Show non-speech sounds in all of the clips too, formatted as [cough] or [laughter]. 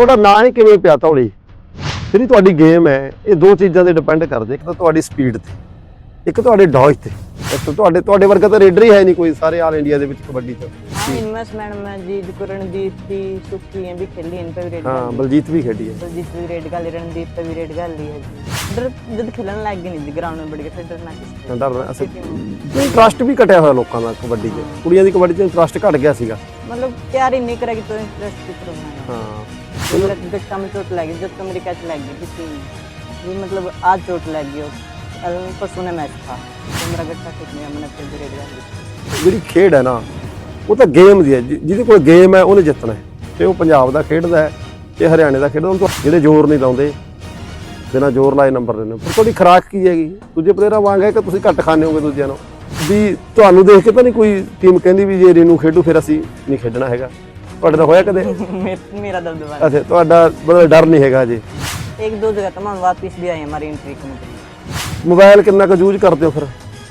ਤੁਹਾਡਾ ਨਾਂ ਹੀ ਕਿਵੇਂ ਪਿਆ ਤੌਲੀ ਜਿਹੜੀ ਤੁਹਾਡੀ ਗੇਮ ਹੈ ਇਹ ਦੋ ਚੀਜ਼ਾਂ ਤੇ ਡਿਪੈਂਡ ਕਰਦੇ। ਇੱਕ ਤਾਂ ਤੁਹਾਡੀ ਸਪੀਡ ਤੇ ਇੱਕ ਤੁਹਾਡੇ ਡੌਜ ਤੇ। ਇੱਕ ਤੁਹਾਡੇ ਤੁਹਾਡੇ ਵਰਗਾ ਤਾਂ ਰੇਡਰ ਹੀ ਹੈ ਨਹੀਂ ਕੋਈ ਸਾਰੇ ਆਲ ਇੰਡੀਆ ਦੇ ਵਿੱਚ ਕਬੱਡੀ ਚ। ਇਨਵੈਸਟਮੈਂਟ ਮੈਂ ਜੀ ਕਰਨਦੀਪ ਦੀ ਸੁੱਕੀ ਐਂ ਵੀ ਖੇਲੀ ਇਨ ਤੇ ਵੀ ਰੇਡ ਹਾਂ ਬਲਜੀਤ ਵੀ ਖੇਡੀ ਹੈ। ਬਲਜੀਤ ਵੀ ਰੇਡ ਗੱਲ ਰਣਦੀਪ ਤੇ ਵੀ ਰੇਡ ਗੱਲ ਹੈ ਡਰ ਜਦ ਖੇਲਣ ਲੱਗ ਗਏ ਨਹੀਂ ਗਰਾਊਂਡ ਵਿੱਚ ਬੜ ਕੇ ਫਿਰ ਡਰਨਾ ਕਿਸ ਡਰ ਅਸੀਂ ਟਰਸਟ ਵੀ ਘਟਿਆ ਹੋਇਆ ਲੋਕਾਂ ਦਾ ਕਬੱਡੀ 'ਚ। ਕੁੜੀਆਂ ਦੀ ਕਬੱਡੀ 'ਚ ਟਰਸਟ ਘਟ ਗਿਆ ਸੀਗਾ। मतलब प्यार ही नहीं करेगी तो इंटरेस्ट किस तरह होना ਹਾਂ मेरा गट्टा में चोट लगी जब तो मेरी कैच लग गई किसी भी मतलब आज चोट लग गई और परसों ने मैच था तो मेरा गट्टा टूट गया मैंने फिर भी रेड डाल दी ਜਿਹੜੀ ਖੇਡ ਹੈ ਨਾ ਉਹ ਤਾਂ ਗੇਮ ਦੀ ਹੈ ਜਿ- ਜਿਹਦੇ ਕੋਲ ਗੇਮ ਹੈ ਉਹਨੇ ਜਿੱਤਣਾ ਹੈ ਤੇ ਉਹ ਪੰਜਾਬ ਦਾ ਖੇਡਦਾ ਹੈ ਤੇ ਹਰਿਆਣੇ ਦਾ ਖੇਡਦਾ ਉਹਨੂੰ ਤਾਂ ਜਿਹੜੇ ਜ਼ੋਰ ਨਹੀਂ ਲਾਉਂਦੇ ਬਿਨਾਂ ਜ਼ੋਰ ਲਾਏ ਨੰਬਰ ਲੈਣੇ ਪਰ ਤੁਹਾਡੀ ਖੁਰਾਕ ਕੀ ਹੈਗੀ ਦੂਜੇ ਪਲੇਅਰਾਂ ਵਾਂਗ ਹੈ ਕਿ ਤੁਸੀਂ ਘੱਟ ਖਾਣੇ ਹੋਗੇ ਦੂਜਿਆਂ ਨੂੰ ਵੀ ਤੁਹਾਨੂੰ ਦੇਖ ਕੇ ਤਾਂ ਨਹੀਂ ਕੋਈ ਟੀਮ ਕਹਿੰਦੀ ਵੀ ਜੇ ਰੀਨੂ ਖੇਡੂ ਫਿਰ ਅਸੀਂ ਨਹੀਂ ਖੇਡਣਾ ਹੈਗਾ ਤੁਹਾਡੇ ਨਾਲ ਹੋਇਆ ਕਦੇ मेर- मेरा दबदबा ਅੱਛਾ ਤੁਹਾਡਾ ਮਤਲਬ ਡਰ ਨਹੀਂ ਹੈਗਾ ਜੀ एक दो जगह तमाम वापस भी आए हमारी एंट्री के मतलब ਮੋਬਾਈਲ ਕਿੰਨਾ ਕੁ ਯੂਜ਼ ਕਰਦੇ ਹੋ ਫਿਰ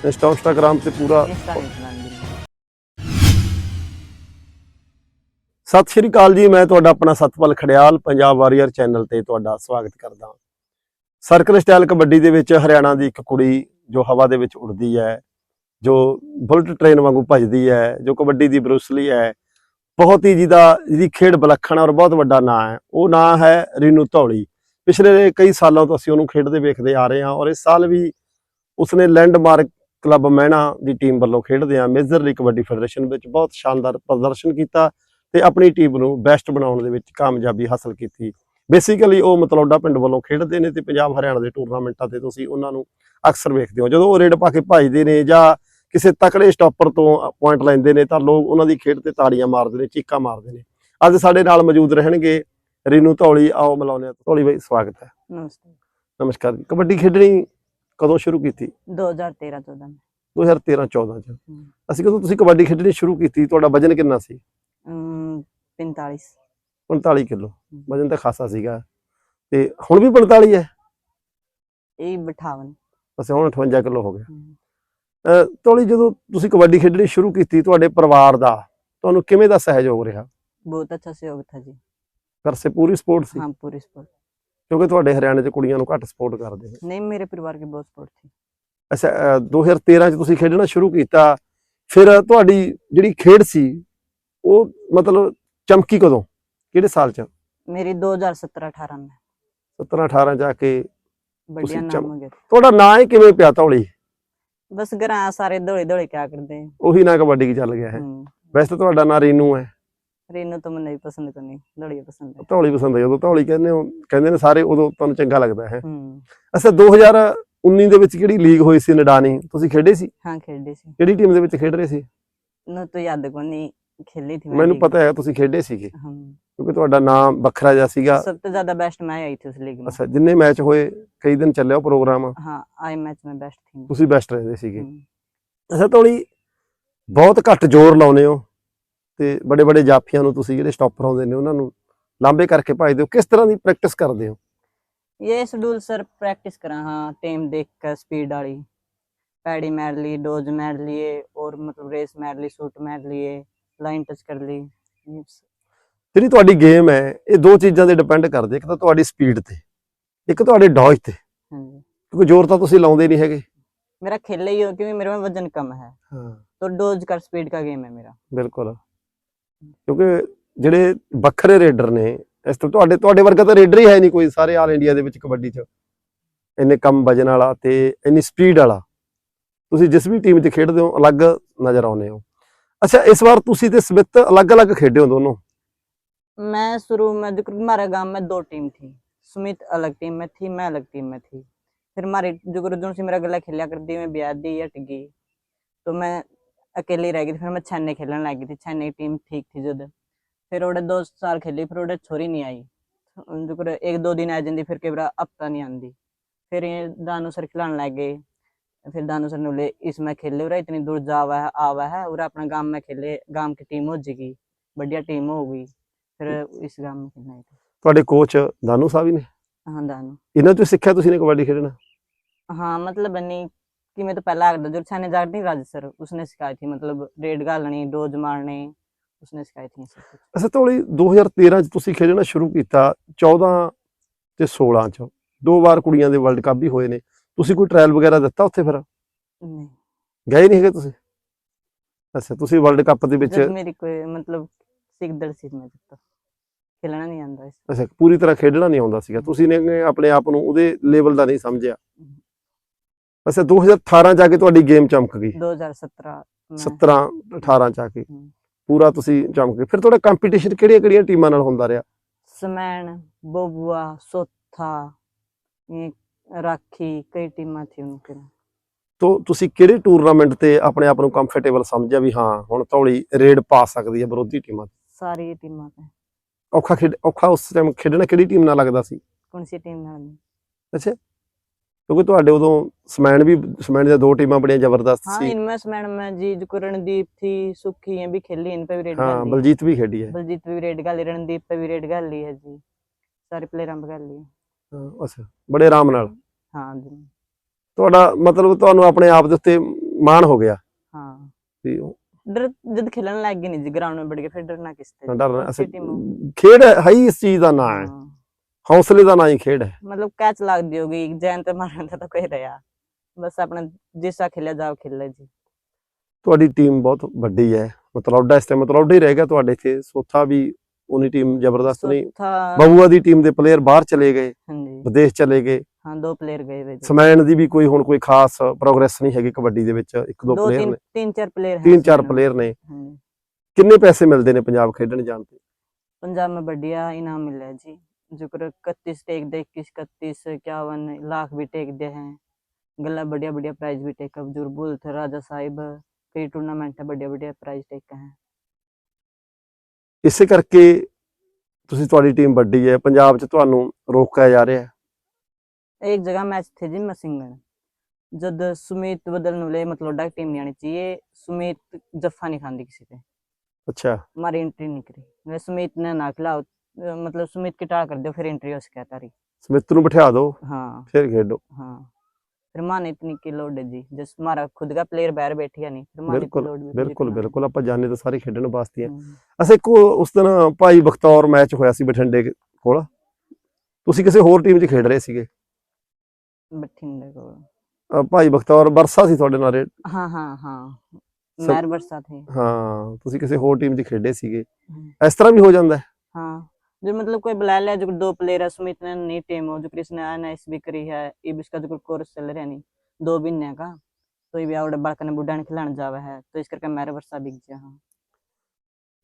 ਇੰਸਟਾ ਇੰਸਟਾਗ੍ਰਾਮ ਤੇ ਪੂਰਾ इंस्टा नहीं चलाने दी। ਸਤਿ ਸ਼੍ਰੀ ਅਕਾਲ ਜੀ ਮੈਂ ਤੁਹਾਡਾ ਆਪਣਾ ਸਤਪਾਲ ਖੜਿਆਲ ਪੰਜਾਬ ਵਾਰੀਅਰ ਚੈਨਲ ਤੇ ਤੁਹਾਡਾ ਸਵਾਗਤ ਕਰਦਾ ਹਾਂ ਸਰਕਲ ਸਟਾਈਲ ਕਬੱਡੀ ਦੇ ਵਿੱਚ ਹਰਿਆਣਾ ਦੀ ਇੱਕ ਕੁੜੀ ਜੋ ਹਵਾ ਦੇ ਵਿੱਚ ਉੱਡਦੀ ਹੈ ਜੋ ਬੁਲਟ ਟ੍ਰੇਨ ਵਾਂਗੂ ਭੱਜਦੀ ਹੈ, ਜੋ ਕਬੱਡੀ ਦੀ ਬਰੂਸਲੀ ਹੈ, ਬਹੁਤ ਹੀ ਜਿਹਦਾ, ਜਿਹਦੀ ਖੇਡ ਵਿਲੱਖਣ ਔਰ ਬਹੁਤ ਵੱਡਾ ਨਾਂ ਹੈ। ਉਹ ਨਾਂ ਹੈ ਰੀਨੂ ਧੌਲੀ। ਪਿਛਲੇ ਕਈ ਸਾਲਾਂ ਤੋਂ ਅਸੀਂ ਉਹਨੂੰ ਖੇਡਦੇ ਵੇਖਦੇ ਆ ਰਹੇ ਹਾਂ ਔਰ ਇਸ ਸਾਲ ਵੀ ਉਸਨੇ ਲੈਂਡਮਾਰਕ ਕਲੱਬ ਮਹਿਣਾ ਦੀ ਟੀਮ ਵੱਲੋਂ ਖੇਡਦੇ ਆ ਮੇਜਰ ਲੀਗ ਕਬੱਡੀ ਫੈਡਰੇਸ਼ਨ ਵਿੱਚ ਬਹੁਤ ਸ਼ਾਨਦਾਰ ਪ੍ਰਦਰਸ਼ਨ ਕੀਤਾ ਤੇ ਆਪਣੀ ਟੀਮ ਨੂੰ ਬੈਸਟ ਬਣਾਉਣ ਦੇ ਵਿੱਚ ਕਾਮਯਾਬੀ ਹਾਸਲ ਕੀਤੀ। ਬੇਸਿਕਲੀ ਉਹ ਮਤਲੌਡਾ ਪਿੰਡ ਵੱਲੋਂ ਖੇਡਦੇ ਨੇ ਤੇ ਪੰਜਾਬ ਹਰਿਆਣਾ ਦੇ ਟੂਰਨਾਮੈਂਟਾਂ ਤੇ ਤੁਸੀਂ ਉਹਨਾਂ ਨੂੰ ਅਕਸਰ ਵੇਖਦੇ ਹੋ। ਜਦੋਂ ਉਹ ਰੇਡ ਪਾ ਕੇ ਭੱਜਦੇ ਨੇ ਜਾਂ ਕਿਸੇ ਤਕੜੇ ਸਟਾਪਰ ਤੋਂ ਪੁਆਇੰਟ ਲੈਂਦੇ ਨੇ ਤਾਂ ਲੋਕ ਉਹਨਾਂ ਦੀ ਖੇਡ ਤੇ ਤਾੜੀਆਂ ਮਾਰਦੇ ਨੇ ਚੀਕਾਂ ਮਾਰਦੇ ਨੇ। ਅੱਜ ਸਾਡੇ ਨਾਲ ਮੌਜੂਦ ਰਹਿਣਗੇ ਰੀਨੂ ਧੌਲੀ ਆਓ ਮਿਲਾਉਂਦੇ ਆ ਧੌਲੀ ਬਾਈ ਸਵਾਗਤ ਹੈ। ਨਮਸਕਾਰ ਨਮਸਕਾਰ ਕਬੱਡੀ ਖੇਡਣੀ ਕਦੋਂ ਸ਼ੁਰੂ ਕੀਤੀ? 2013 14 2013 14 ਚ। ਅਸੀਂ ਕਦੋਂ ਤੁਸੀਂ ਕਬੱਡੀ ਖੇਡਣੀ ਸ਼ੁਰੂ ਕੀਤੀ? ਤੁਹਾਡਾ ਵਜਨ ਕਿੰਨਾ ਸੀ? 45 45 ਕਿਲੋ। ਵਜਨ ਤਾਂ ਖਾਸਾ ਸੀਗਾ। ਤੇ ਹੁਣ ਵੀ 45 ਹੈ? ਇਹ 58 ਅਸੀਂ ਹੁਣ 58 ਕਿਲੋ ਹੋ ਗਿਆ। ਤੋਲੀ ਜਦੋਂ ਤੁਸੀਂ ਕਬੱਡੀ ਖੇਡਣੀ ਸ਼ੁਰੂ ਕੀਤੀ ਤੁਹਾਡੇ ਪਰਿਵਾਰ ਦਾ ਤੁਹਾਨੂੰ ਕਿਵੇਂ ਦਾ ਸਹਿਯੋਗ ਰਿਹਾ? ਬਹੁਤ ਅੱਛਾ ਸਹਿਯੋਗ ਥਾ ਜੀ। ਘਰ ਸੇ ਪੂਰੀ ਸਪੋਰਟ ਸੀ? ਹਾਂ ਪੂਰੀ ਸਪੋਰਟ। ਕਿਉਂਕਿ ਤੁਹਾਡੇ ਹਰਿਆਣੇ ਦੇ ਕੁੜੀਆਂ ਨੂੰ ਘੱਟ ਸਪੋਰਟ ਕਰਦੇ ਨਹੀਂ ਮੇਰੇ ਪਰਿਵਾਰ ਕੀ ਬਹੁਤ ਸਪੋਰਟ ਸੀ। ਅੱਛਾ 2013 ਚ ਤੁਸੀਂ ਖੇਡਣਾ ਸ਼ੁਰੂ ਕੀਤਾ ਫਿਰ ਤੁਹਾਡੀ ਜਿਹੜੀ ਖੇਡ ਸੀ ਉਹ ਮਤਲਬ ਚਮਕੀ ਕਦੋਂ? ਕਿਹੜੇ ਸਾਲ ਚ? ਮੇਰੀ 2017 18 ਮੈਂ। 17 18 ਜਾ ਕੇ ਬੜੀਆ ਨਾਮ ਹੋ ਗਿਆ ਤੁਹਾਡਾ ਨਾਂ ਹੀ ਕਿਵੇਂ ਪਿਆ ਤੌਲੀ बस घर आ सारे दौड़े दौड़े क्या करते हैं ਉਹੀ ਨਾਂ ਕਬੱਡੀ ਕੀ ਚੱਲ ਗਿਆ ਹੈ हम्म, ਵੈਸੇ ਤਾਂ ਤੁਹਾਡਾ ਨਾਂ ਰੀਨੂ ਹੈ रीनू तो मैं नहीं पसंद करनी दौड़िए पसंद है ਧੌਲੀ ਪਸੰਦ ਹੈ ਜਦੋਂ ਧੌਲੀ ਕਹਿੰਦੇ ਹੋ ਕਹਿੰਦੇ ਨੇ ਸਾਰੇ ਉਦੋਂ ਤੁਹਾਨੂੰ ਚੰਗਾ ਲੱਗਦਾ ਹੈ हम्म, ਅੱਛਾ 2019 ਦੇ ਵਿੱਚ ਕਿਹੜੀ ਲੀਗ ਹੋਈ ਸੀ ਨਡਾਨੀ ਤੁਸੀਂ ਖੇਡੇ ਸੀ हाँ खेली सी ਕਿਹੜੀ ਟੀਮ ਦੇ ਵਿੱਚ ਖੇਡ ਰਹੇ ਸੀ नो तो याद को नहीं ਖੇਲੀ ਮੈਨੂੰ ਪਤਾ ਹੈ ਤੁਸੀਂ ਖੇਡੇ ਸੀਗੇ ਕਿਉਂਕਿ ਤੁਹਾਡਾ ਨਾਮ ਵੱਖਰਾ ਜਿਹਾ ਸੀਗਾ। ਸਭ ਤੋਂ ਜ਼ਿਆਦਾ ਬੈਸਟ ਮੈਂ ਆਈ ਥੀ ਉਸ ਲੀਗ ਵਿੱਚ ਅੱਛਾ ਜਿੰਨੇ ਮੈਚ ਹੋਏ ਕਈ ਦਿਨ ਚੱਲਿਆ ਪ੍ਰੋਗਰਾਮ ਹਾਂ ਆਈ ਮੈਚ ਮੈਂ ਬੈਸਟ ਥੀ ਤੁਸੀਂ ਬੈਸਟ ਰਹਿੰਦੇ ਸੀਗੇ। ਅੱਛਾ ਤੋਲੀ ਬਹੁਤ ਘੱਟ ਜ਼ੋਰ ਲਾਉਨੇ ਹੋ ਤੇ ਬੜੇ ਬੜੇ ਜਾਫੀਆਂ ਨੂੰ ਤੁਸੀਂ ਜਿਹੜੇ ਸਟਾਪਰ ਆਉਂਦੇ ਨੇ ਉਹਨਾਂ ਨੂੰ ਲਾਂਬੇ ਕਰਕੇ ਭਜਦੇ ਹੋ ਕਿਸ ਤਰ੍ਹਾਂ ਦੀ ਪ੍ਰੈਕਟਿਸ ਕਰਦੇ ਹੋ? ਇਹ ਸ਼ਡਿਊਲ ਸਰ ਪ੍ਰੈਕਟਿਸ ਕਰਾਂ ਹਾਂ ਟਾਈਮ ਦੇਖ ਕੇ ਸਪੀਡ ਵਾਲੀ। ਪੈੜੀ ਮਾਰ ਡੋਜ ਮਾਰ ਔਰ ਮਤਲਬ ਰੇਸ ਮਾਰ ਲਈ ਸ਼ੂਟ ਮਾਰ ਲਈਏ। लाइन टच कर ली ये स- ਜਿਹੜੀ ਤੁਹਾਡੀ ਗੇਮ ਹੈ ਇਹ ਦੋ ਚੀਜ਼ਾਂ ਤੇ ਡਿਪੈਂਡ ਕਰਦੇ ਇੱਕ ਤਾਂ ਤੁਹਾਡੀ ਸਪੀਡ ਤੇ ਇੱਕ ਤੁਹਾਡੇ ਡੌਜ ਤੇ हाँ जी ਕਿਉਂਕਿ ਜ਼ੋਰ ਤਾਂ ਤੁਸੀਂ ਲਾਉਂਦੇ ਨਹੀਂ ਹੈਗੇ मेरा खेल ही हो क्योंकि मेरे में वजन कम है ਹਾਂ तो डोज कर स्पीड का गेम है मेरा ਬਿਲਕੁਲ ਕਿਉਂਕਿ ਜਿਹੜੇ ਵੱਖਰੇ ਰੇਡਰ ਨੇ ਇਸ ਤੋਂ ਤੁਹਾਡੇ ਤੁਹਾਡੇ ਵਰਗਾ ਤਾਂ ਰੇਡਰ ਹੀ ਹੈ ਨਹੀਂ ਕੋਈ ਸਾਰੇ ਆਲ ਇੰਡੀਆ ਦੇ ਵਿੱਚ ਕਬੱਡੀ 'ਚ ਇੰਨੇ ਕਮ ਵਜਨ ਵਾਲਾ ਤੇ ਇੰਨੀ ਸਪੀਡ ਵਾਲਾ ਤੁਸੀਂ ਜਿਸ ਵੀ ਟੀਮ 'ਚ ਖੇਡਦੇ ਹੋ ਅਲੱਗ ਨਜ਼ਰ ਆਉਂਦੇ ਹੋ ਅੱਛਾ ਇਸ ਵਾਰ ਤੁਸੀਂ ਤੇ ਸਮਿਤ ਅਲੱਗ-ਅਲੱਗ ਖੇਡੇ ਹੋ ਦੋਨੋਂ मैं शुरू में जो हमारे गांव में दो टीम थी सुमित अलग टीम में थी मैं अलग टीम में थी फिर हमारे जो गुरुजन से मेरा गला खेलिया करती मैं ब्याह दी या टिकी तो मैं अकेली रह गई थी फिर मैं छन्ने खेलने लग गई थी छन्ने की टीम ठीक थी जुद फिर ओडे दो साल खेली फिर ओडे छोरी नहीं आई जो कुछ एक दो दिन आ जाती फिर कई बार हफ्ता नहीं आती फिर ये दानू सर खिलाने लग गए फिर दानू सर ने बोले इसमें खेले उरा इतनी दूर जावा है आवा है और अपना गांव में खेले गांव की टीम हो जाएगी बढ़िया टीम होगी ਫਿਰ ਇਸ ਗਾਮ में खेलना है ਤੁਹਾਡੇ ਕੋਚ ਦਾਨੂ ਸਾਹਿਬ ਹੀ ਨੇ हाँ दानू ਇਹਨਾਂ ਤੋਂ ਸਿੱਖਿਆ ਤੁਸੀਂ ਨੇ ਕਬੱਡੀ ਖੇਡਣਾ हाँ मतलब बनी कि मैं तो पहला आगदा जो छाने जागती राज सर उसने सिखाई थी मतलब रेड गालनी डोज मारने उसने सिखाई थी ये सब कुछ ਅੱਛਾ ਤੋਲੀ 2013 ਚ ਤੁਸੀਂ ਖੇਡਣਾ ਸ਼ੁਰੂ ਕੀਤਾ 14 ਤੇ 16 ਚ ਦੋ ਵਾਰ ਕੁੜੀਆਂ ਦੇ ਵਰਲਡ ਕੱਪ ਵੀ ਹੋਏ ਨੇ ਤੁਸੀਂ ਕੋਈ ਟ੍ਰਾਇਲ ਵਗੈਰਾ ਦਿੱਤਾ ਉੱਥੇ ਫਿਰ? ਨਹੀਂ। ਗਏ ਨਹੀਂ ਹੈਗੇ ਤੁਸੀਂ? ਅੱਛਾ ਤੁਸੀਂ ਵਰਲਡ ਕੱਪ ਦੇ ਵਿੱਚ ਜਦ ਮੇਰੀ ਕੋਈ ਮਤਲਬ ਸਿਗਦੜ ਸੀ ਮੈਂ ਦਿੱਤਾ। ਖੇਲਣਾ ਨਹੀਂ ਆਉਂਦਾ ਸੀ ਅੱਛਾ ਪੂਰੀ ਤਰ੍ਹਾਂ ਖੇਡਣਾ ਨਹੀਂ ਆਉਂਦਾ ਸੀਗਾ। ਤੁਸੀਂ ਨੇ ਆਪਣੇ ਆਪ ਨੂੰ ਉਹਦੇ ਲੈਵਲ ਦਾ ਨਹੀਂ ਸਮਝਿਆ। ਅੱਛਾ 2018 ਜਾ ਕੇ ਤੁਹਾਡੀ ਗੇਮ ਚਮਕ ਗਈ। 2017 17 18 ਜਾ ਕੇ। ਪੂਰਾ ਤੁਸੀਂ ਚਮਕ ਗਏ। ਫਿਰ ਤੁਹਾਡਾ ਕੰਪੀਟੀਸ਼ਨ ਕਿਹੜੀਆਂ ਕਿਹੜੀਆਂ ਟੀਮਾਂ ਨਾਲ ਹੁੰਦਾ ਰਿਹਾ? ਸਮੈਣ ਬੋਬੂਆ ਸੋਥਾ ਰਾਖੀ ਕਈ ਟੀਮਾਂ ਥੀ ਉਹਨਾਂ ਕੇ ਤੋ ਤੁਸੀਂ ਕਿਹੜੇ ਟੂਰਨਾਮੈਂਟ ਤੇ ਆਪਣੇ ਆਪ ਨੂੰ ਕੰਫਰਟੇਬਲ ਸਮਝਿਆ ਵੀ ਹਾਂ ਹੁਣ ਤੌਲੀ ਰੇਡ ਪਾ ਸਕਦੀ ਹੈ ਵਿਰੋਧੀ ਟੀਮਾਂ ਸਾਰੀ ਟੀਮਾਂ ਤੇ। ਔਖਾ ਖੇਡ ਔਖਾ ਉਸ ਟਾਈਮ ਖੇਡਣਾ ਕਿਹੜੀ ਟੀਮ ਨਾਲ ਲੱਗਦਾ ਸੀ? ਕੌਣ ਸੀ ਟੀਮ ਨਾਲ ਅੱਛਾ। ਕਿਉਂਕਿ ਤੁਹਾਡੇ ਉਦੋਂ ਸਮੈਣ ਵੀ ਸਮੈਣ ਦੀਆਂ ਦੋ ਟੀਮਾਂ ਬੜੀਆਂ ਜ਼ਬਰਦਸਤ ਸੀ। ਹਾਂ ਇਨਮੇ ਸਮੈਣ ਮੈਂ ਜੀਤ ਕੋ ਸੀ ਸੁਖੀ ਹੈ ਵੀ ਖੇਲੀ ਇਨ ਪੇ ਵੀ ਰੇਡ ਗਾਲੀ ਹਾਂ ਬਲਜੀਤ ਵੀ ਖੇਡੀ ਹੈ ਬਲਜੀਤ ਵੀ ਰੇਡ ਗਾਲੀ ਰਣਦੀਪ ਪੇ ਵੀ ਰੇਡ ਗਾਲੀ ਹੈ ਜੀ। ਸਾਰੇ ਪਲੇਅਰਾਂ ਬਗਾਲੀ ਬੜੇ ਆਰਾਮ ਨਾਲ। ਤੁਹਾਡਾ ਮਤਲਬ ਤੁਹਾਨੂੰ ਆਪਣੇ ਆਪ ਦੇ ਉੱਤੇ ਮਾਣ ਹੋ ਗਿਆ? ਜਦ ਖੇਲਣ ਲੱਗ ਗਏ ਨਹੀਂ ਜੀ ਗਰਾਊਂਡ 'ਮੇ ਬੜ ਕੇ ਫਿਰ ਡਰਨਾ ਕਿਸ ਤੇ? ਡਰਨਾ ਅਸੀਂ ਖੇਡ ਹੈ ਇਸ ਚੀਜ਼ ਦਾ ਨਾਂ ਹੈ। ਹੌਸਲੇ ਦਾ ਨਾਂ ਹੀ ਖੇਡ ਹੈ। ਮਤਲਬ ਕੈਚ ਲੱਗਦੀ ਹੋਗੀ ਜੈਨ ਤੇ ਮਾਰਨ ਦਾ ਤਾਂ ਕੋਈ ਰਿਹਾ। ਬਸ ਆਪਣਾ ਜਿਸਾ ਖੇਲਿਆ ਜਾਓ ਖੇਲੇ ਜੀ। ਤੁਹਾਡੀ ਟੀਮ ਬਹੁਤ ਵੱਡੀ ਹੈ। ਮਤਲਬ ਇਸ ਤੇ ਮਤਲਬ ਹੀ ਰਹਿ ਤੁਹਾਡੇ ਇੱਥੇ। ਸੋਥਾ ਵੀ ਉਨੀ ਟੀਮ ਜ਼ਬਰਦਸਤ ਨਹੀਂ था ਬਬੂਆ ਦੀ ਟੀਮ ਦੇ ਪਲੇਅਰ ਬਾਹਰ ਚਲੇ ਗਏ हाँ जी ਵਿਦੇਸ਼ ਚਲੇ ਗਏ हाँ दो प्लेयर गए हुए जी। ਸਮੈਨ ਦੀ ਵੀ ਕੋਈ ਹੁਣ ਕੋਈ ਖਾਸ ਪ੍ਰੋਗਰੈਸ ਨਹੀਂ ਹੈਗੀ ਕਬੱਡੀ ਦੇ ਵਿੱਚ ਇੱਕ ਦੋ दो ਪਲੇਅਰ तीन ਨੇ तीन चार प्लेयर हैं ਤਿੰਨ ਚਾਰ इसमें। ਪਲੇਅਰ ਨੇ हाँ जी। ਕਿੰਨੇ ਪੈਸੇ ਮਿਲਦੇ ਨੇ ਪੰਜਾਬ ਖੇਡਣ ਜਾਣ ਤੇ पंजाब में बढ़िया इनाम मिला है जी जो इकतीस टेक दे इक्कीस इकतीस इक्यावन लाख भी टेक दे हैं गला बढ़िया बढ़िया प्राइज भी टेक अब जुरबुल थे राजा साहिब कई टूर्नामेंट है बढ़िया बढ़िया प्राइज टेक हैं ਇਸੇ ਕਰਕੇ ਤੁਸੀਂ ਤੁਹਾਡੀ ਟੀਮ ਵੱਡੀ ਹੈ ਪੰਜਾਬ 'ਚ ਤੁਹਾਨੂੰ ਰੋਕਿਆ ਜਾ ਰਿਹਾ है एक जगह मैच थे जी मसिंगन जब सुमित बदलने वाले मतलब डाक टीम नहीं आनी चाहिए सुमित जफा नहीं खाती किसी पे ਅੱਛਾ हमारी एंट्री नहीं करी मैं सुमित ने ना खिलाओ मतलब सुमित की टाल कर दो फिर एंट्री हो सके तारी ਸਮਿਤ ਨੂੰ ਬਿਠਾ ਦਿਓ हाँ ਫਿਰ ਖੇਡੋ हाँ फिर माने इतनी की लोड है जी जस हमारा खुद का प्लेयर बाहर बैठ गया नहीं फिर माने बिल्कुल लोड ਬਿਲਕੁਲ ਬਿਲਕੁਲ। ਆਪਾਂ ਜਾਣੇ ਤਾਂ ਸਾਰੇ ਖੇਡਣ ਵਾਸਤੇ ਆ। ਅਸੇ ਕੋ ਉਸ ਦਿਨ ਭਾਈ ਬਖਤੌਰ ਮੈਚ ਹੋਇਆ ਸੀ ਬਠਿੰਡੇ ਕੋਲ। ਤੁਸੀਂ ਕਿਸੇ ਹੋਰ ਟੀਮ 'ਚ ਖੇਡ ਰਹੇ ਸੀਗੇ? ਬਠਿੰਡੇ ਕੋਲ। ਭਾਈ ਬਖਤੌਰ ਬਰਸਾ ਸੀ ਤੁਹਾਡੇ ਨਾਲ ਹਾਂ ਹਾਂ ਹਾਂ। ਮੈਂ ਬਰਸਾ ਥੇ ਹਾਂ ਤੁਸੀਂ ਕਿਸੇ ਹੋਰ ਟੀਮ 'ਚ ਖੇਡੇ ਸੀਗੇ। ਇਸ ਤਰ੍ਹਾਂ ਵੀ ਹੋ ਜਾਂਦਾ ਹਾਂ। जो मतलब कोई बुला लिया जो दो प्लेयर है सुमित ने नई टीम हो जो कृष्ण एनएस भी करी है इब इसका जो कोर्स चल रहा है नहीं दो महीने का तो ये आवड़े बालक ने बुढ़ा ने खिलाने जावा है तो इस करके मैर बरसा बिक गया हाँ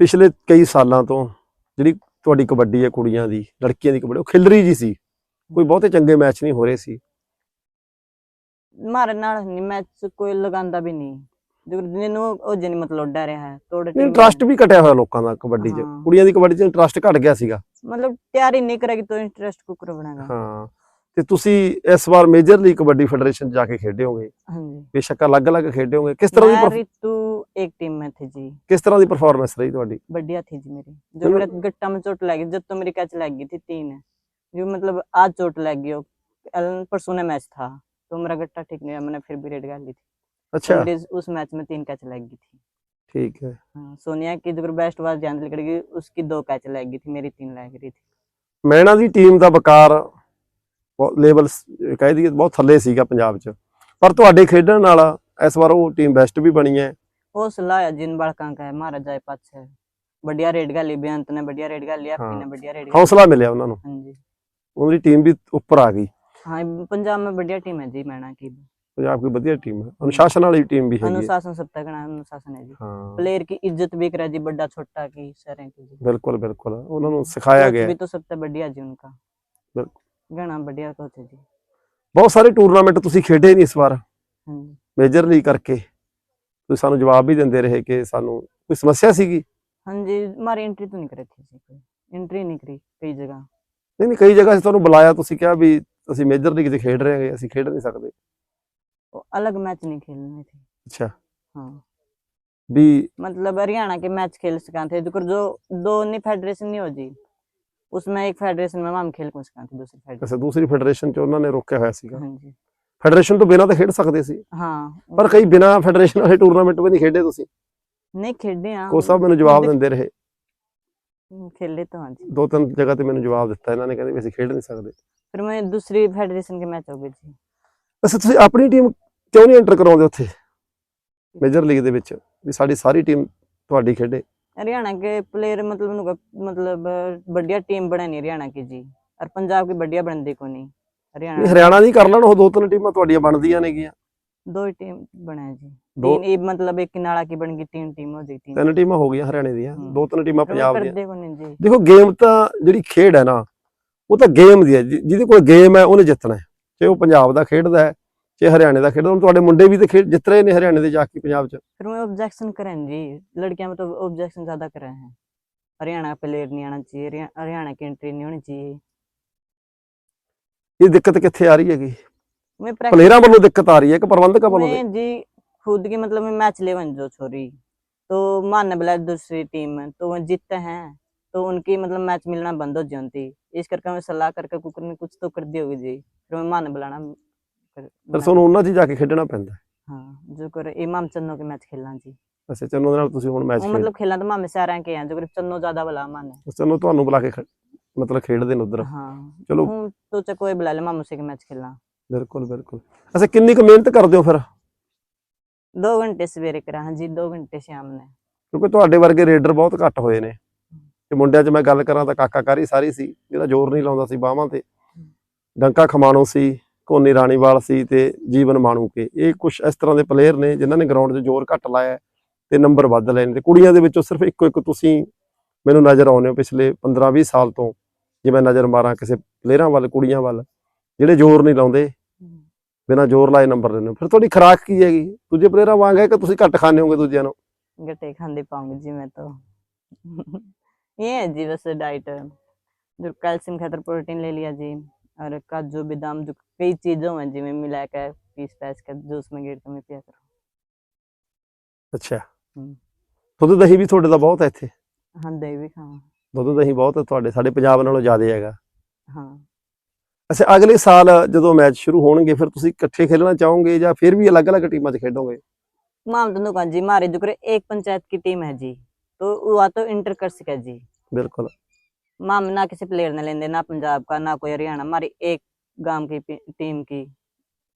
ਪਿਛਲੇ ਕਈ ਸਾਲਾਂ ਤੋਂ ਜਿਹੜੀ ਤੁਹਾਡੀ ਕਬੱਡੀ ਹੈ ਕੁੜੀਆਂ ਦੀ ਲੜਕੀਆਂ ਦੀ ਕਬੱਡੀ ਉਹ ਖਿਲਰੀ ਜੀ ਸੀ ਕੋਈ ਬਹੁਤੇ ਚੰਗੇ ਮੈਚ ਨਹੀਂ ਹੋ ਰਹੇ ਸੀ मारे नाल नहीं मैच कोई लगांदा भी नहीं जो जिन्हों ओ जनी मतलब डर रहा है तोड़े ਨਹੀਂ टीम ਇੰਟਰਸਟ ਵੀ ਘਟਿਆ ਹੋਇਆ ਲੋਕਾਂ ਦਾ ਕਬੱਡੀ 'ਚ ਹਾਂ। ਕੁੜੀਆਂ ਦੀ ਕਬੱਡੀ 'ਚ ਇੰਟਰਸਟ ਘਟ ਗਿਆ ਸੀਗਾ मतलब तैयारी नहीं करेगी तो इंटरेस्ट कुकर बनाएगा ਹਾਂ ਤੇ ਤੁਸੀਂ ਇਸ ਵਾਰ ਮੇਜਰ ਲੀਗ ਕਬੱਡੀ ਫੈਡਰੇਸ਼ਨ ਜਾ ਕੇ ਖੇਡੇ ਹੋਗੇ हाँ जी ਬੇਸ਼ੱਕ ਅਲੱਗ-ਅਲੱਗ ਖੇਡੇ ਹੋਗੇ ਕਿਸ ਤਰ੍ਹਾਂ ਦੀ मैं perf- रितु एक टीम में थी जी ਕਿਸ ਤਰ੍ਹਾਂ ਦੀ ਪਰਫਾਰਮੈਂਸ ਰਹੀ ਤੁਹਾਡੀ बढ़िया थी जी मेरी जो चलो। मेरे गट्टा में चोट लगी जब तो मेरी कैच लग गई थी तीन है जो मतलब आज चोट लग गई हो कल- परसों ने मैच था तो मेरा गट्टा ठीक नहीं हुआ मैंने फिर भी रेड गाल ली थी तो ਅੱਛਾ मेरी उस मैच में तीन कैच लग गई थी ਠੀਕ ਹੈ हाँ, सोनिया की जो बेस्ट वाज ध्यान निकल गई उसकी दो कैच लग गई थी मेरी तीन लग रही थी ਮੈਣਾ ਦੀ ਟੀਮ ਦਾ ਵਕਾਰ ਲੈਵਲ ਕਹਿ ਦਈਏ ਬਹੁਤ ਥੱਲੇ ਸੀਗਾ ਪੰਜਾਬ 'ਚ ਪਰ ਤੁਹਾਡੇ ਖੇਡਣ ਨਾਲ ਇਸ ਵਾਰ ਉਹ ਟੀਮ ਬੈਸਟ ਵੀ ਬਣੀ ਹੈ वो सलाह है जिन बड़का का है मारा जाए पाछे बढ़िया रेड गाली बेअंत ने बढ़िया रेड गाली एफपी हाँ। ने बढ़िया रेड गाली ਹੌਸਲਾ ਮਿਲਿਆ ਉਹਨਾਂ ਨੂੰ हाँ जी ਉਹਨਾਂ ਦੀ ਟੀਮ ਵੀ ਉੱਪਰ ਆ ਗਈ हाँ पंजाब में बढ़िया टीम है जी मैना की ਪੰਜਾਬ की ਵਧੀਆ ਟੀਮ ਹੈ। ਅਨੁਸ਼ਾਸਨ ਵਾਲੀ ਟੀਮ ਵੀ ਹੈਗੀ ਅਨੁਸ਼ਾਸਨ ਸਭ ਤੱਕ ਅਨੁਸ਼ਾਸਨ ਹੈ ਜੀ। ਹਾਂ। ਪਲੇਅਰ की इज्जत भी करा जी बड़ा छोटा की सारे की जी बिल्कुल बिल्कुल ਉਹਨਾਂ ਨੂੰ ਸਿਖਾਇਆ ਗਿਆ। ਵੀ ਤਾਂ ਸਭ ਤੋਂ ਵੱਡਿਆ ਜੀ ਉਹਨਾਂ ਦਾ ਗਣਾ ਵੱਡਿਆ ਕੋਚ ਜੀ। ਬਹੁਤ ਸਾਰੇ ਟੂਰਨਾਮੈਂਟ ਤੁਸੀਂ ਖੇਡੇ ਨਹੀਂ ਇਸ ਵਾਰ। ਮੇਜਰ ਲਈ ਕਰਕੇ। ਤੁਸੀਂ ਸਾਨੂੰ ਜਵਾਬ ਵੀ ਦਿੰਦੇ ਰਹੇ ਕਿ ਸਾਨੂੰ ਕੋਈ ਸਮੱਸਿਆ ਸੀਗੀ? ਹਾਂਜੀ ਮਾਰੀ ਐਂਟਰੀ ਤਾਂ ਨਹੀਂ ਕਰੀ ਸੀ ਐਂਟਰੀ ਨਹੀਂ ਕਰੀ ਕਈ ਜਗ੍ਹਾ। ਨਹੀਂ ਨਹੀਂ ਕਈ ਜਗ੍ਹਾ ਅਸੀਂ ਤੁਹਾਨੂੰ ਬੁਲਾਇਆ ਤੁਸੀਂ ਕਿਹਾ ਵੀ ਅਸੀਂ ਮੇਜਰ ਲੀਗ 'ਚ ਖੇਡ ਰਹੇ ਹਾਂ ਅਸੀਂ ਖੇਡ ਨਹੀਂ ਸਕਦੇ। वो अलग मैच नहीं खेलने थे ਅੱਛਾ हाँ ਵੀ मतलब हरियाणा के मैच खेल सका थे जो जो दो नहीं फेडरेशन नहीं हो जी उसमें एक फेडरेशन में हम खेल को सका थे दूसरी फेडरेशन ਕਿਸੇ ਦੂਸਰੀ ਫੈਡਰੇਸ਼ਨ 'ਚ ਉਹਨਾਂ ਨੇ ਰੋਕਿਆ ਹੋਇਆ ਸੀਗਾ हाँ जी ਫੈਡਰੇਸ਼ਨ ਤੋਂ ਬਿਨਾਂ ਤਾਂ ਖੇਡ ਸਕਦੇ ਸੀ हाँ ਪਰ ਕਈ ਬਿਨਾਂ ਫੈਡਰੇਸ਼ਨ ਵਾਲੇ ਟੂਰਨਾਮੈਂਟ ਵੀ ਨਹੀਂ ਖੇਡੇ ਤੁਸੀਂ नहीं खेले हाँ ਕੋਚ ਸਾਹਿਬ ਮੈਨੂੰ ਜਵਾਬ देख- ਦਿੰਦੇ ਰਹੇ खेले तो हाँ जी ਦੋ ਤਿੰਨ ਜਗ੍ਹਾ ਤੇ ਮੈਨੂੰ ਜਵਾਬ ਦਿੱਤਾ ਇਹਨਾਂ ਨੇ ਕਹਿੰਦੇ ਵੀ ਅਸੀਂ ਖੇਡ ਨਹੀਂ ਸਕਦੇ फिर मैं दूसरी फेडरेशन के मैच हो गई जी ਅੱਛਾ ਤੁਸੀਂ ਆਪਣੀ ਟੀਮ ਕਿਉਂ ਨਹੀਂ ਐਂਟਰ ਕਰਾਉਂਦੇ ਉੱਥੇ ਮੇਜਰ ਲੀਗ ਦੇ ਵਿੱਚ ਵੀ ਸਾਡੀ ਸਾਰੀ ਟੀਮ ਤੁਹਾਡੀ ਖੇਡੇ हरियाणा के प्लेयर मतलब उनको मतलब बढ़िया टीम बने नहीं हरियाणा की जी और पंजाब की बढ़िया बनती को नहीं ਨਹੀਂ हरियाणा ਹਰਿਆਣਾ ਦੀ ਕਰ ਲੈਣ ਉਹ ਦੋ ਤਿੰਨ ਟੀਮਾਂ ਤੁਹਾਡੀਆਂ ਬਣਦੀਆਂ ਨੇਗੀਆਂ दो ही टीम बने हैं जी ਦੋ तीन ये मतलब एक किनारा की बन गई तीन टीम हो गई तीन ਤਿੰਨ ਟੀਮਾਂ ਹੋ ਗਈਆਂ ਹਰਿਆਣੇ ਦੀਆਂ ਹਮ। ਦੋ ਤਿੰਨ ਟੀਮਾਂ ਪੰਜਾਬ ਦੀਆਂ कर को नहीं जी ਦੇਖੋ ਗੇਮ ਤਾਂ ਜਿਹੜੀ ਖੇਡ ਹੈ ਨਾ ਉਹ ਤਾਂ ਗੇਮ ਦੀ ਹੈ ਜਿ- ਜਿਹਦੇ ਕੋਲ ਗੇਮ ਹੈ ਉਹਨੇ ਜਿੱਤਣਾ ਹੈ ਚਾਹੇ ਉਹ ਪੰਜਾਬ ਦਾ ਖੇਡਦਾ ਹੈ ਚਾਹੇ ਹਰਿਆਣੇ ਦਾ ਖੇਡਦਾ ਹੁਣ ਤੁਹਾਡੇ ਮੁੰਡੇ ਵੀ ਤੇ ਖੇਡ ਜਿੱਤ ਰਹੇ ਨੇ ਹਰਿਆਣੇ ਦੇ ਜਾ ਕੇ ਪੰਜਾਬ 'ਚ फिर मैं ऑब्जेक्शन करें जी लड़कियां में तो ऑब्जेक्शन ज्यादा कर रहे हैं हरियाणा का प्लेयर नहीं आना चाहिए हरिया- हरियाणा की एंट्री नहीं होनी चाहिए ਇਹ ਦਿੱਕਤ ਕਿੱਥੇ ਆ ਰਹੀ ਹੈਗੀ मैं प्रैक्टिस ਪਲੇਅਰਾਂ ਵੱਲੋਂ ਦਿੱਕਤ ਆ ਰਹੀ ਹੈ ਕਿ ਪ੍ਰਬੰਧਕਾਂ ਵੱਲੋਂ मैं जी खुद की मतलब मैं मैच लेवन जो छोरी तो मानने बुलाए दूसरी टीम में तो वो जीतते हैं तो उनकी मतलब मैच मिलना बंद हो जाती इस करके मैं सलाह करके कुकर ने कुछ तो कर दी होगी जी फिर मैं मानने बुलाना फिर ਫਿਰ ਤੁਹਾਨੂੰ ਉਹਨਾਂ 'ਚ ਜਾ ਕੇ ਖੇਡਣਾ ਪੈਂਦਾ। ਹੈ। हाँ जो कर ये माम चन्नो के मैच खेलना जी ਚੰਨੋ ਦੇ ਨਾਲ ਤੁਸੀਂ ਹੁਣ मैच ਉਹ ਖੇਡ मतलब खेलना तो मामे सारे के हैं जो कर चन्नो ज्यादा वाला मान ਚੰਨੋ ਤੁਹਾਨੂੰ ਬੁਲਾ ਕੇ ਮਤਲਬ ਖੇਡਦੇ ਨੇ ਉਧਰ। हाँ ਚਲੋ। हूं तो च कोई बुला ले मामू से के मैच खेलना ਬਿਲਕੁਲ ਬਿਲਕੁਲ। ਅੱਛਾ ਕਿੰਨੀ ਕੁ ਮਿਹਨਤ ਕਰਦੇ ਹੋ ਫਿਰ? दो घंटे सवेरे करा हाँ जी दो घंटे शाम ने ਕਿਉਂਕਿ ਤੁਹਾਡੇ ਵਰਗੇ ਰੇਡਰ ਬਹੁਤ ਘੱਟ ਹੋਏ ਨੇ। ਤੇ ਮੁੰਡਿਆਂ 'ਚ ਮੈਂ ਗੱਲ ਕਰਾਂ ਤਾਂ ਕਾਕਾ ਕਾਰੀ ਸਾਰੀ ਸੀ ਜਿਹੜਾ ਜ਼ੋਰ ਨਹੀਂ ਲਾਉਂਦਾ ਸੀ ਬਾਹਾਂ ਤੇ। ਡੰਕਾ ਖਮਾਣੋ ਸੀ। ਕੋਨੀ ਰਾਣੀਵਾਲ ਸੀ ਤੇ ਜੀਵਨ ਮਾਣੂਕੇ। ਇਹ ਕੁਝ ਇਸ ਤਰ੍ਹਾਂ ਦੇ ਪਲੇਅਰ ਨੇ ਜਿਨ੍ਹਾਂ ਨੇ ਗਰਾਊਂਡ 'ਚ ਜ਼ੋਰ ਘੱਟ ਲਾਇਆ ਤੇ ਨੰਬਰ ਵੱਧ ਲਏ ਨੇ ਤੇ ਕੁੜੀਆਂ ਦੇ ਵਿੱਚੋਂ ਸਿਰਫ ਇੱਕੋ ਇੱਕ ਤੁਸੀਂ ਮੈਨੂੰ ਨਜ਼ਰ ਆਉਂਦੇ ਹੋ ਪਿਛਲੇ 15-20 ਸਾਲ ਤੋਂ, ਜੇ ਮੈਂ ਨਜ਼ਰ ਮਾਰਾਂ ਕਿਸੇ ਪਲੇਅਰਾਂ ਵੱਲ, ਕੁੜੀਆਂ ਵੱਲ, ਜਿਹੜੇ ਜ਼ੋਰ ਨਹੀਂ ਲਾਉਂਦੇ, ਬਿਨਾ ਜ਼ੋਰ ਲਾਏ ਨੰਬਰ ਲੈਣੇ ਫਿਰ ਤੁਹਾਡੀ ਖਰਾਕ ਕੀ ਹੈਗੀ? ਦੂਜੇ ਪਲੇਅਰਾਂ ਵਾਂਗ ਹੈ ਕਿ ਤੁਸੀਂ ਘੱਟ ਖਾਣੇ ਹੋਗੇ ਦੂਜਿਆਂ ਨੂੰ? ਘੱਟੇ ਖਾਂਦੇ ਪਾਉਂਗੇ ਜੀ ਮੈਂ ਤਾਂ। ਇਹ ਹੈ ਜੀ ਬਸ ਡਾਈਟ ਜੋ ਕੈਲਸ਼ੀਅਮ ਖਾਤਰ ਪ੍ਰੋਟੀਨ ਲੈ ਲਿਆ ਜੀ। और काजू बादाम जो कई चीज़ों हैं जिनमें मिला कर पीस पैस कर जूस में गेट में पिया करो ਅੱਛਾ। ਦੁੱਧ ਦਹੀਂ ਵੀ ਤੁਹਾਡੇ ਦਾ ਬਹੁਤ ਹੈ ਇੱਥੇ। हाँ दही भी खावा ਦੁੱਧ ਦਹੀਂ ਬਹੁਤ ਹੈ ਤੁਹਾਡੇ ਸਾਡੇ ਪੰਜਾਬ ਨਾਲੋਂ ਜ਼ਿਆਦਾ ਹੈਗਾ। हाँ ਅੱਛਾ ਅਗਲੇ ਸਾਲ ਜਦੋਂ ਮੈਚ ਸ਼ੁਰੂ ਹੋਣਗੇ ਫਿਰ ਤੁਸੀਂ ਇਕੱਠੇ ਖੇਲਣਾ ਚਾਹੋਗੇ ਜਾਂ ਫਿਰ ਵੀ ਅਲੱਗ-ਅਲੱਗ ਟੀਮਾਂ 'ਚ ਖੇਡੋਗੇ? मामदन दुकान जी हमारे जो करे एक पंचायत की टीम है जी तो हुआ तो इंटर कर सके जी बिल्कुल माम ना किसी प्लेयर ने लेंदे ना पंजाब का ना कोई हरियाणा हमारी एक गांव की पी- टीम की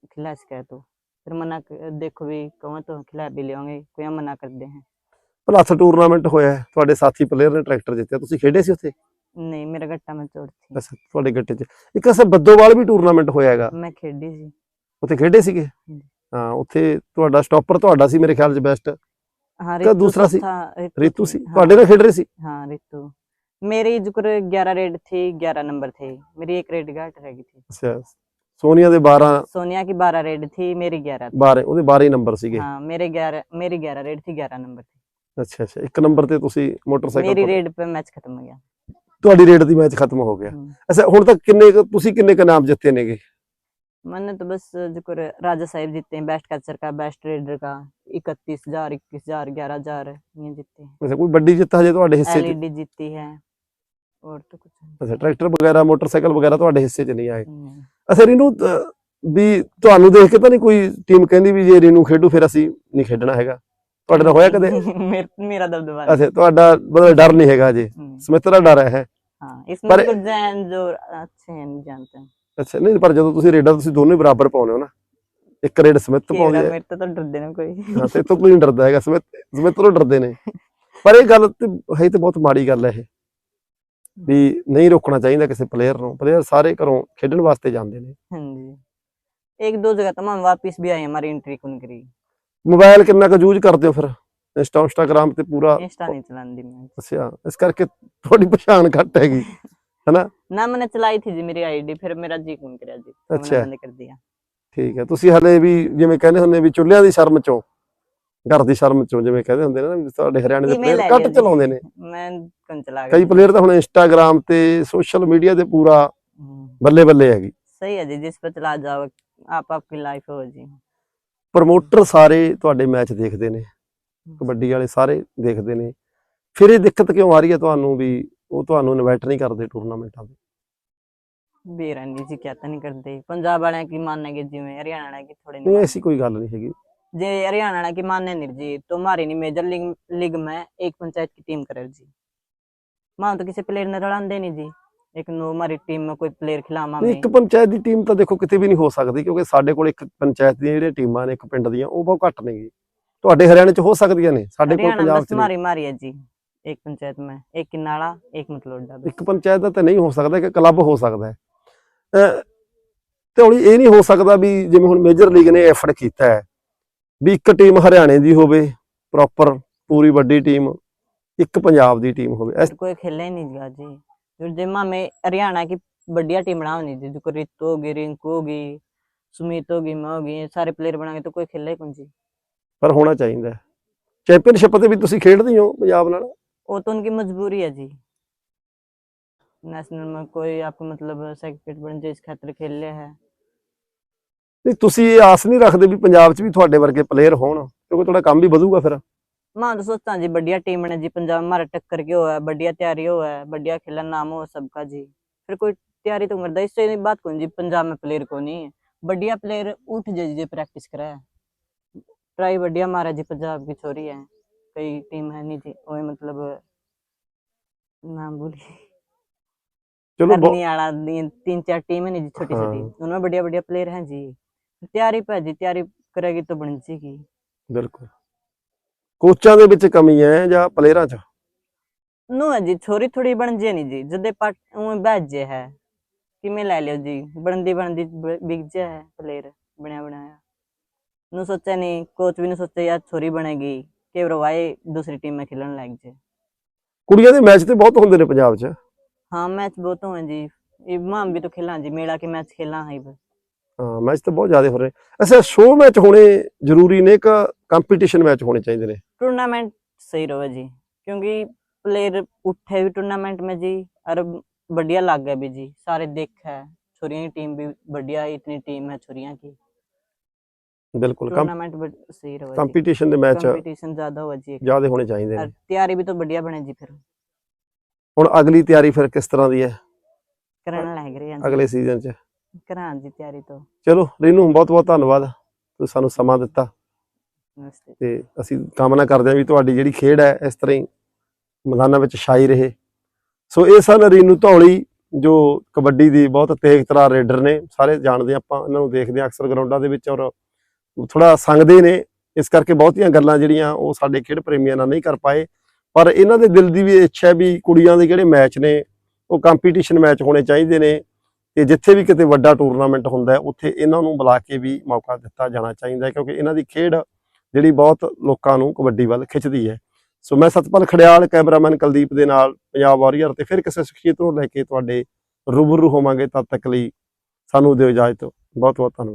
खिला सके तो फिर मना क- देखो भी कहो तो खिला भी ले होंगे कोई मना करते हैं ਪਲੱਸ ਟੂਰਨਾਮੈਂਟ ਹੋਇਆ ਹੈ, ਤੁਹਾਡੇ ਸਾਥੀ ਪਲੇਅਰ ਨੇ ਟਰੈਕਟਰ ਜਿੱਤਿਆ ਤੁਸੀਂ ਖੇਡੇ ਸੀ ਉੱਥੇ नहीं मेरा गट्टा में चोट थी ਅੱਛਾ ਤੁਹਾਡੇ ਗੱਟੇ 'ਚ ਇੱਕ ਅਸਾਂ ਬੱਦੋਵਾਲ ਵੀ ਟੂਰਨਾਮੈਂਟ ਹੋਇਆ ਹੈਗਾ मैं खेडी सी ਉੱਥੇ ਖੇਡੇ ਸੀਗੇ ਹਾਂਜੀ। ਹਾਂ ਉੱਥੇ ਤੁਹਾਡਾ ਸਟਾਪਰ ਤੁਹਾਡਾ ਸੀ ਮੇਰੇ ਖਿਆਲ 'ਚ ਬੈਸਟ हाँ का दूसरा सी? था ਰੀਤੂ थी, ਸੀ हाँ, ਤੁਹਾਡੇ ਨਾਲ ਖੇਡ ਰਹੇ ਸੀ हाँ रितु मेरी जो करे ग्यारह रेड थी ग्यारह नंबर थे मेरी एक रेड घाट रह गई थी ਅੱਛਾ ਸੋਨੀਆ ਦੇ 12 सोनिया की बारह रेड थी मेरी ग्यारह 12 ਉਹਦੇ 12 ਹੀ ਨੰਬਰ ਸੀਗੇ हाँ मेरे ग्यारह मेरी ग्यारह रेड थी ग्यारह नंबर थी ਅੱਛਾ ਅੱਛਾ ਇੱਕ ਨੰਬਰ ਤੇ ਤੁਸੀਂ ਮੋਟਰਸਾਈਕਲ मेरी ਪਰ- रेड पे मैच खत्म हो गया ਤੁਹਾਡੀ ਰੇਡ ਦੀ ਮੈਚ ਖਤਮ ਹੋ ਗਿਆ हम्म। ਅੱਛਾ ਹੁਣ ਤੱਕ ਕਿੰਨੇ ਕੁ- ਤੁਸੀਂ ਕਿੰਨੇ ਕ ਨਾਮ ਜਿੱਤੇ ਨੇਗੇ मैंने तो बस जो कर राजा साहिब जीते हैं बेस्ट कैचर का बेस्ट रेडर का इकतीस हजार इक्कीस हजार ग्यारह हजार ये जीते हैं ਅੱਛਾ ਕੋਈ ਵੱਡੀ ਜਿੱਤ ਹਜੇ ਤੁਹਾਡੇ ਹਿੱਸੇ 'ਚ एलईडी जीती है और तो कुछ नहीं। ਅੱਛਾ ਟਰੈਕਟਰ ਵਗੈਰਾ ਮੋਟਰਸਾਈਕਲ ਵਗੈਰਾ ਤੁਹਾਡੇ ਹਿੱਸੇ 'ਚ ਨਹੀਂ ਆਏ नहीं। ਅੱਛਾ ਰੀਨੂ ਅਹ, ਵੀ ਤੁਹਾਨੂੰ ਦੇਖ ਕੇ ਤਾਂ ਨਹੀਂ ਕੋਈ ਟੀਮ ਕਹਿੰਦੀ ਵੀ ਜੇ ਰੀਨੂ ਖੇਡੂ ਫਿਰ ਅਸੀਂ ਨਹੀਂ ਖੇਡਣਾ ਹੈਗਾ ਤੁਹਾਡੇ ਨਾਲ ਹੋਇਆ ਕਦੇ [laughs] मेर- मेरा दबदबा नहीं। ਅੱਛਾ ਤੁਹਾਡਾ ਮਤਲਬ ਡਰ ਨਹੀਂ ਹੈਗਾ ਜੇ हम्म, ਸਮਿਤ ਦਾ ਡਰ ਹੈ हाँ इसमें पर- तो जैन जो अच्छे हैं नहीं जानते हैं ਅੱਛਾ ਨਹੀਂ ਪਰ ਜਦੋਂ ਤੁਸੀਂ ਰੇਡਾਂ ਤੁਸੀਂ ਦੋਨੋਂ ਹੀ ਬਰਾਬਰ ਪਾਉਂਦੇ ਹੋ ਨਾ ਇੱਕ ਰੇਡ ਸਮਿਤ ਪਾਉਂਦੀ केगा ਹੈ मेरे तो तो डरते ना कोई ਹਾਂ ਤੇ ਤੋਂ ਕੋਈ ਨਹੀਂ ਡਰਦਾ ਹੈਗਾ ਸਮਿਤ ਸਮਿਤ ਤੋਂ ਡਰਦੇ ਨੇ ਪਰ ਇਹ ਗੱਲ ਤੇ ਹੈ ਤੇ ਬਹੁਤ ਮਾੜੀ ਗੱਲ ਹੈ ਇਹ ਵੀ ਨਹੀਂ ਰੋਕਣਾ ਚਾਹੀਦਾ ਕਿਸੇ ਪਲੇਅਰ ਨੂੰ। ਪਲੇਅਰ ਸਾਰੇ ਘਰੋਂ ਖੇਡਣ ਵਾਸਤੇ ਜਾਂਦੇ ਨੇ। ਹਾਂਜੀ। ਇੱਕ ਦੋ ਜਗ੍ਹਾ ਤਮਾਮ ਵਾਪਸ ਵੀ ਆਏ ਹਮਾਰੀ ਐਂਟਰੀ ਕੁਨ ਕਰੀ ਮੋਬਾਈਲ ਕਿੰਨਾ ਕੁ ਯੂਜ਼ ਕਰਦੇ ਹੋ ਫਿਰ? ਇੰਸਟਾ ਇੰਸਟਾਗ੍ਰam ਤੇ ਪੂਰਾ ਇੰਸਟਾ ਨਹੀਂ ਚਲਾਉਂਦੀ ਮੈਂ। ਅੱਛਾ ਇਸ ਕਰਕੇ ਤੁਹਾਡੀ ਪਛਾਣ ਘੱਟ ਹੈਗੀ ਹੈਨਾ? ਨਾ ਮੈਨੇ ਚਲਾਈ ਸੀ ਜੀ ਮੇਰੀ ਆਈਡੀ ਫਿਰ ਮੇਰਾ ਜੀ ਕੁਨ ਕਰਿਆ ਜੀ। ਅੱਛਾ। ਬੰਦ ਕਰ ਦਿਆ ਠੀਕ ਹੈ ਤੁਸੀਂ ਹਲੇ ਵੀ ਜਿਵੇਂ ਕਹਿੰਦੇ ਹੁੰਦੇ ਵੀ ਚੁੱਲ੍ਹਿਆਂ ਦੀ ਸ਼ਰਮ ਚੋਂ ਘਰ ਦੀ ਸ਼ਰਮ ਚੋਂ ਜਿਵੇਂ ਕਹਿੰਦੇ ਹੁੰਦੇ ਨੇ ਨਾ ਸਾਡੇ ਹਰਿਆਣੇ ਦੇ ਪਲੇਅਰ ਕੱਟ ਚਲਾਉਂਦੇ ਨੇ। ਮੈਂ ਕੰਨ ਚਲਾ ਗਿਆ ਕਈ ਪਲੇਅਰ ਤਾਂ ਹੁਣ ਇੰਸਟਾਗ੍ਰam ਤੇ ਸੋਸ਼ਲ ਮੀਡੀਆ ਤੇ ਪੂਰਾ ਬੱਲੇ ਬੱਲੇ ਹੈਗੀ। ਸਹੀ ਹੈ ਜੀ ਜਿਸ ਪਰ ਚਲਾ ਜਾਓ ਆਪ ਆਪਕੀ ਲਾਈਫ ਹੋ ਜੀ। ਪ੍ਰਮੋਟਰ ਸਾਰੇ ਤੁਹਾਡੇ ਮੈਚ ਦੇਖਦੇ ਨੇ ਕਬੱਡੀ ਵਾਲੇ ਸਾਰੇ ਦੇਖਦੇ ਨੇ। ਫਿਰ ਇਹ ਦਿੱਕਤ ਕਿਉਂ ਆ ਰਹੀ ਹੈ ਤੁਹਾਨੂੰ ਵੀ ਉਹ ਤੁਹਾਨੂੰ ਇਨਵਾਈਟ ਨਹੀਂ ਕਰਦੇ ਟੂਰਨਾਮੈਂਟਾਂ ਦੇ ਬੇਰਾਨੀ ਜੀ ਕਿਆ ਨਹੀਂ ਕਰਦੇ। ਪੰਜਾਬ ਵਾਲਿਆਂ ਕੀ ਮੰਨਣਗੇ ਜਿਵੇਂ ਹਰਿਆਣਾ ਵਾਲਿਆਂ ਕੀ ਥੋੜੇ ਨਹੀਂ ਐਸੀ ਕੋਈ ਗੱਲ ਨਹੀਂ ਹੈਗੀ। जे हरियाणा की मान्य नहीं जी तो हमारी नहीं मेजर लीग लीग में एक पंचायत की टीम करे जी मां तो किसी प्लेयर ने रड़ांदे नहीं जी एक नो हमारी टीम में कोई प्लेयर खिलामा ਨਹੀਂ में ਇੱਕ ਪੰਚਾਇਤ ਦੀ ਟੀਮ ਤਾਂ ਦੇਖੋ ਕਿਤੇ ਵੀ ਨਹੀਂ ਹੋ ਸਕਦੀ ਕਿਉਂਕਿ ਸਾਡੇ ਕੋਲ ਇੱਕ ਪੰਚਾਇਤ ਦੀਆਂ ਜਿਹੜੀਆਂ ਟੀਮਾਂ ਨੇ ਇੱਕ ਪਿੰਡ ਦੀਆਂ ਉਹ ਬਹੁਤ ਘੱਟ ਨੇਗੀ ਤੁਹਾਡੇ ਹਰਿਆਣੇ 'ਚ ਹੋ ਸਕਦੀਆਂ ਨੇ ਸਾਡੇ ਕੋਲ हरियाणा ਪੰਜਾਬ बस 'ਚ ਨਹੀਂ। हमारी मारी है जी एक पंचायत में एक किनाड़ा एक मतलोडा बस ਇੱਕ ਪੰਚਾਇਤ ਦਾ ਤਾਂ ਨਹੀਂ ਹੋ ਸਕਦਾ ਕਿ ਕਲੱਬ ਹੋ ਸਕਦਾ ਹੈ ਅਹ ਤੇ ਹੁਣ ਇਹ ਨਹੀਂ ਹੋ ਸਕਦਾ ਵੀ ਜਿਵੇਂ ਹੁਣ ਮੇਜਰ ਲੀਗ ਨੇ ਐਫਰਟ ਕੀਤਾ ਹੈ ਵੀ ਇੱਕ ਟੀਮ ਹਰਿਆਣੇ ਦੀ ਹੋਵੇ ਪ੍ਰੋਪਰ ਪੂਰੀ ਵੱਡੀ ਟੀਮ ਇੱਕ ਪੰਜਾਬ ਦੀ ਟੀਮ ਹੋਵੇ ਇਸ कोई खेले ही नहीं जी जी जो जिम्मा में हरियाणा की बढ़िया टीम बनाओ नहीं जी जो रितु होगी रिंकू होगी सुमित होगी मैं होगी ये सारे प्लेयर बनाएंगे तो कोई खेले कौन जी ਪਰ ਹੋਣਾ ਚਾਹੀਦਾ ਹੈ ਚੈਂਪੀਅਨਸ਼ਿਪ ਤੇ ਵੀ ਤੁਸੀਂ ਖੇਡਦੇ ਹੋ ਪੰਜਾਬ ਨਾਲ वो तो उनकी मजबूरी है जी नेशनल में कोई आपको मतलब सर्टिफिकेट बन जाए इस खातिर खेल ले है ਨਹੀਂ ਤੁਸੀਂ ਇਹ ਆਸ ਨਹੀਂ ਰੱਖਦੇ ਵੀ ਪੰਜਾਬ 'ਚ ਵੀ ਤੁਹਾਡੇ ਵਰਗੇ ਪਲੇਅਰ ਹੋਣ ਕਿਉਂਕਿ ਤੁਹਾਡਾ ਕੰਮ ਵੀ ਵਧੂਗਾ ਫਿਰ मैं तो सोचता हूँ जी बढ़िया टीम है जी पंजाब हमारा टक्कर के हो है बढ़िया तैयारी हो है बढ़िया खेला नाम हो सबका जी फिर कोई तैयारी तो करता इससे नहीं बात कौन जी पंजाब में प्लेयर को नहीं है बढ़िया प्लेयर उठ जाए जी प्रैक्टिस करा है ट्राई बढ़िया मारा जी पंजाब की छोरी है कई टीम है नहीं जी वही मतलब नाम भूली ਚਲੋ ਬਹੁਤ- करनी वाला दी- तीन चार टीम है नहीं जी छोटी छोटी हाँ। उनमें बढ़िया बढ़िया प्लेयर हैं जी ਤਿਆਰੀ ਭਾਜੀ ਤਿਆਰੀ ਕਰੇਗੀ ਤਾਂ ਬਣ ਜੇਗੀ ਬਿਲਕੁਲ। ਕੋਚਾਂ ਦੇ ਵਿੱਚ ਕਮੀ ਹੈ ਜਾਂ ਪਲੇਅਰਾਂ 'ਚ? ਨੋ ਜੀ ਥੋੜੀ ਥੋੜੀ ਬਣ ਜੇ ਨਹੀਂ ਜੀ ਜਦੇ ਪਟ ਉਹ ਬਾਜੇ ਹੈ। ਕਿਵੇਂ ਲੈ ਲਿਓ ਜੀ ਬਣਦੀ ਬਣਦੀ ਵਿਕ ਜਾ ਹੈ ਪਲੇਅਰ ਬਣਿਆ ਬਣਾਇਆ। ਨੂੰ ਸੋਚਿਆ ਨਹੀਂ ਕੋਚ ਵੀ ਨੂੰ ਸੋਚਿਆ ਯਾਰ ਥੋੜੀ ਬਣੇਗੀ ਕਿ ਰਵਾਏ ਦੂਸਰੀ ਟੀਮ ਮੈਂ ਖੇਲਣ ਲੱਗ ਜੇ। ਕੁੜੀਆਂ ਦੇ ਮੈਚ ਤੇ ਬਹੁਤ ਹੁੰਦੇ ਨੇ ਪੰਜਾਬ 'ਚ। ਹਾਂ ਮੈਚ ਬਹੁਤ ਹੋਏ ਜੀ। ਇਹ ਮਾਂ ਵੀ ਤੋਂ ਖੇਲਾਂ ਜੀ ਮੇਲਾ ਕੇ ਮੈਚ ਖੇਲਾਂ ਹੈ ਬਸ। ਮੈਚ ਤਾਂ ਬਹੁਤ ਜ਼ਿਆਦਾ ਹੋ ਰਹੇ ਅੱਛਾ ਸ਼ੋਅ ਮੈਚ ਹੋਣੇ ਜ਼ਰੂਰੀ ਨੇ ਕਿ ਕੰਪੀਟੀਸ਼ਨ ਮੈਚ ਹੋਣੇ ਚਾਹੀਦੇ ਨੇ टूर्नामेंट सही रहे जी क्योंकि प्लेयर उठे भी टूर्नामेंट में जी और बढ़िया लग गया भी जी सारे देखा है छोरियों की टीम भी बढ़िया इतनी टीम है छोरियों की ਬਿਲकुल टूर्नामेंट बड़- सही रहे जी ਕੰਪੀਟੀਸ਼ਨ ਦੇ ਮੈਚ कंपटीशन ज्यादा हुआ जी ਜ਼ਿਆਦਾ ਹੋਣੇ ਚਾਹੀਦੇ और ਨੇ तैयारी भी तो बढ़िया बने जी फिर ਹੁਣ ਅਗਲੀ ਤਿਆਰੀ ਫਿਰ ਕਿਸ ਤਰ੍ਹਾਂ ਦੀ ਹੈ करने लग रहे हैं जी। ਅਗਲੇ ਸੀਜ਼ਨ 'ਚ ਕਰਾਉਣ ਦੀ ਤਿਆਰੀ ਤੋਂ। ਚਲੋ ਰੀਨੂ ਬਹੁਤ ਬਹੁਤ ਧੰਨਵਾਦ। ਤੁਸੀਂ ਸਾਨੂੰ ਸਮਾਂ ਦਿੱਤਾ। ਤੇ ਅਸੀਂ ਕਾਮਨਾ ਕਰਦੇ ਹਾਂ ਵੀ ਤੁਹਾਡੀ ਜਿਹੜੀ ਖੇਡ ਹੈ ਇਸ ਤਰ੍ਹਾਂ ਮੈਦਾਨਾਂ ਵਿੱਚ ਛਾਈ ਰਹੇ। ਸੋ ਇਹ ਸਨ ਰੀਨੂ ਧੌਲੀ ਜੋ ਕਬੱਡੀ ਦੀ ਬਹੁਤ ਤੇਜ਼ ਤਰਾ ਰੇਡਰ ਨੇ। ਸਾਰੇ ਜਾਣਦੇ ਆਪਾਂ ਇਹਨਾਂ ਨੂੰ ਦੇਖਦੇ ਆ ਅਕਸਰ ਗਰਾਊਂਡਾਂ ਦੇ ਵਿੱਚ ਔਰ ਥੋੜਾ ਸੰਗਦੇ ਨੇ। ਇਸ ਕਰਕੇ ਬਹੁਤੀਆਂ ਗੱਲਾਂ ਜਿਹੜੀਆਂ ਉਹ ਸਾਡੇ ਖੇਡ ਪ੍ਰੇਮੀਆਂ ਨਾਲ ਨਹੀਂ ਕਰ ਪਾਏ। ਪਰ ਇਹਨਾਂ ਦੇ ਦਿਲ ਦੀ ਵੀ ਇੱਛਾ ਵੀ ਕੁੜੀਆਂ ਦੇ ਜਿਹੜੇ ਮੈਚ ਨੇ ਉਹ ਕੰਪੀਟੀਸ਼ਨ ਮੈਚ ਹੋਣੇ ਚਾਹੀਦੇ ਨੇ। ਤੇ ਜਿੱਥੇ ਵੀ ਕਿਤੇ ਵੱਡਾ ਟੂਰਨਾਮੈਂਟ ਹੁੰਦਾ ਹੈ, ਉੱਥੇ ਇਹਨਾਂ ਨੂੰ ਬੁਲਾ ਕੇ ਵੀ ਮੌਕਾ ਦਿੱਤਾ ਜਾਣਾ ਚਾਹੀਦਾ ਹੈ, ਕਿਉਂਕਿ ਇਹਨਾਂ ਦੀ ਖੇਡ ਜਿਹੜੀ ਬਹੁਤ ਲੋਕਾਂ ਨੂੰ ਕਬੱਡੀ ਵੱਲ ਖਿੱਚਦੀ ਹੈ। ਸੋ ਮੈਂ ਸਤਪਾਲ ਖੜਿਆਲ, ਕੈਮਰਾਮੈਨ ਕੁਲਦੀਪ ਦੇ ਨਾਲ ਪੰਜਾਬ ਵਾਰੀਅਰ ਤੇ ਫਿਰ ਕਿਸੇ ਸ਼ਖਸੀਅਤ ਨੂੰ ਲੈ ਕੇ ਤੁਹਾਡੇ ਰੂਬਰੂ ਹੋਵਾਂਗੇ ਤਦ ਤੱਕ ਲਈ ਸਾਨੂੰ ਦਿਓ ਇਜਾਜ਼ਤ। ਬਹੁਤ ਬਹੁਤ ਧੰਨਵਾਦ।